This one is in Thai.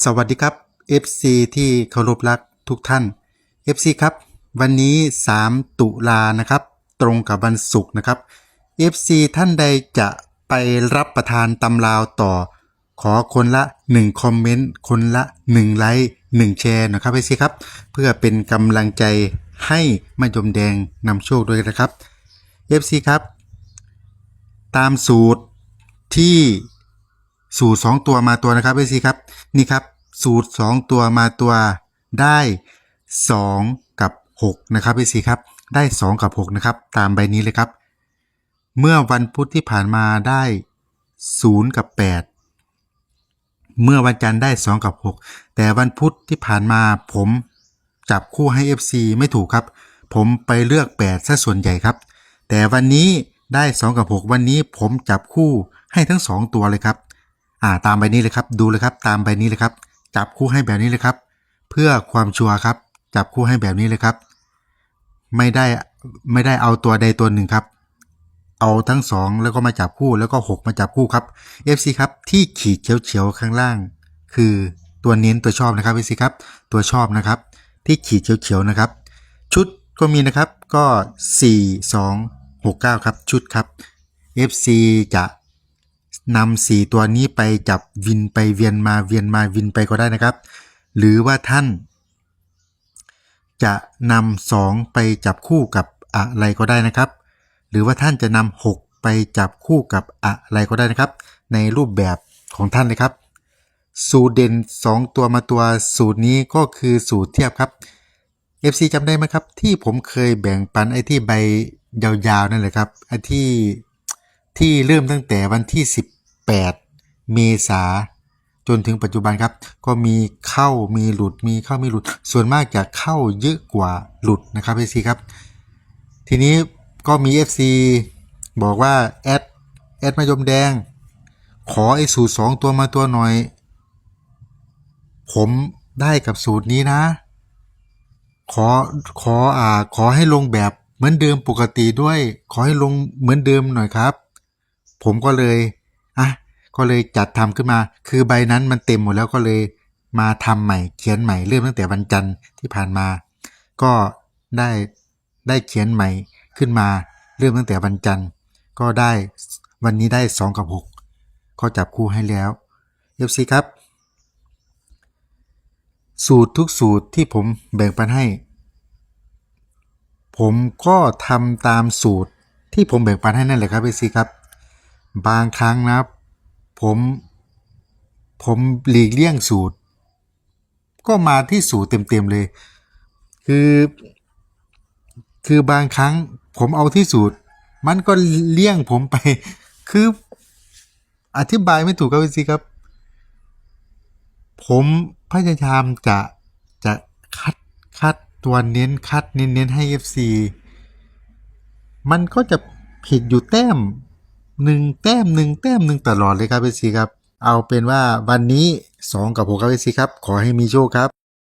สวัสดีครับ FC ที่เคารพรักทุกท่าน FC ครับ วันนี้ 3 ตุลานะครับ ตรงกับวันศุกร์นะครับ FC ท่านใดจะไปรับประทานตำราวต่อ ขอคนละ 1 คอมเมนต์ คนละ 1 ไลค์1แชร์นะครับ FC ครับ เพื่อเป็นกำลังใจให้มายมแดงนำโชคด้วยนะครับ FC ครับ ตามสูตรที่ สูตร 2 ตัวมาตัวนะครับเอซีครับนี่ครับ สูตร 2 ตัวมาตัวได้ 2 กับ 6 นะครับเอซีครับได้ 2 กับ 6 นะครับ ตามใบนี้เลยครับ เมื่อวันพุธที่ผ่านมาได้ 0 กับ 8 เมื่อวันจันทร์ได้ 2 กับ 6 แต่วันพุธที่ผ่านมาผมจับคู่ให้ FC ไม่ถูกครับ ผมไปเลือก 8 ซะส่วนใหญ่ครับ แต่วันนี้ได้ 2 กับ 6 วันนี้ผมจับคู่ให้ทั้ง 2 ตัวเลยครับ อ่าตามใบนี้เลยครับ ดูเลยครับ ตามใบนี้เลยครับ จับคู่ให้แบบนี้เลยครับ เพื่อความชัวร์ครับ จับคู่ให้แบบนี้เลยครับ ไม่ได้ไม่ได้เอาตัวใดตัวหนึ่งครับ เอาทั้งสองแล้วก็มาจับคู่แล้วก็6มาจับคู่ครับ FC ครับที่ขีดเขียวๆข้างล่าง คือตัวเน้นตัวชอบนะครับ FC ครับ ตัวชอบนะครับ ที่ขีดเขียวๆนะครับ ชุดก็มีนะครับก็ 4 2 6 9 ครับชุดครับ FC จะ นำสี่ตัวนี้ไปจับวินไปเวียนมาเวียนมาวินไปก็ได้นะครับ หรือว่าท่าน จะนำสองไปจับคู่กับอะไรก็ได้นะครับ หรือว่าท่านจะนำหกไปจับคู่กับอะไรก็ได้นะครับ ในรูปแบบของท่านเลยครับสูตรเด่น 2 ตัวมาตัวสูตรนี้ก็คือสูตรเทียบครับ FC จำได้ไหมครับ ที่ผมเคยแบ่งปันไอ้ที่ใบยาวๆนั่นแหละครับไอ้ที่ ที่เริ่มตั้งแต่วันที่ 18 เมษาจนถึงปัจจุบันครับ ก็มีเข้ามีหลุดมีเข้ามีหลุด ส่วนมากจะเข้าเยอะกว่าหลุดนะครับ FC ครับ ทีนี้ก็มี FC บอกว่า แอดแอดมายมแดง ขอไอ้สูตร2ตัวมาตัวหน่อย ผมได้กับสูตรนี้นะ ขอขออ่าขอให้ลงแบบเหมือนเดิมปกติด้วย ขอให้ลงเหมือนเดิมหน่อยครับ ผมก็เลยอะก็เลยจัดทำขึ้นมา คือใบนั้นมันเต็มหมดแล้วก็เลยมาทำใหม่เขียนใหม่เริ่มตั้งแต่วันจันทร์ที่ผ่านมา ก็ได้ได้เขียนใหม่ขึ้นมาเริ่มตั้งแต่วันจันทร์ ก็ได้วันนี้ได้ 2 กับ 6 ก็จับคู่ให้แล้วเอฟซีครับ สูตรทุกสูตรที่ผมแบ่งปันให้ ผมก็ทำตามสูตรที่ผมแบ่งปันให้นั่นแหละครับเอซีครับ บางครั้งนะครับ ผม ผมหลีกเลี่ยงสูตร ก็มาที่สูตรเต็มๆเลย คือ คือบางครั้งผมเอาที่สูตร มันก็เลี่ยงผมไป คืออธิบายไม่ถูกครับเอซีครับ ผมพยายามจะจะคัดคัดตัวเน้นคัดเน้นเน้นให้ FC มันก็จะผิดอยู่แต้ม หนึ่งแต้มหนึ่งแต้มหนึ่งตลอดเลยครับเอฟซีครับ เอาเป็นว่าวันนี้สองกับ6ครับเอฟซีครับ ขอให้มีโชคครับ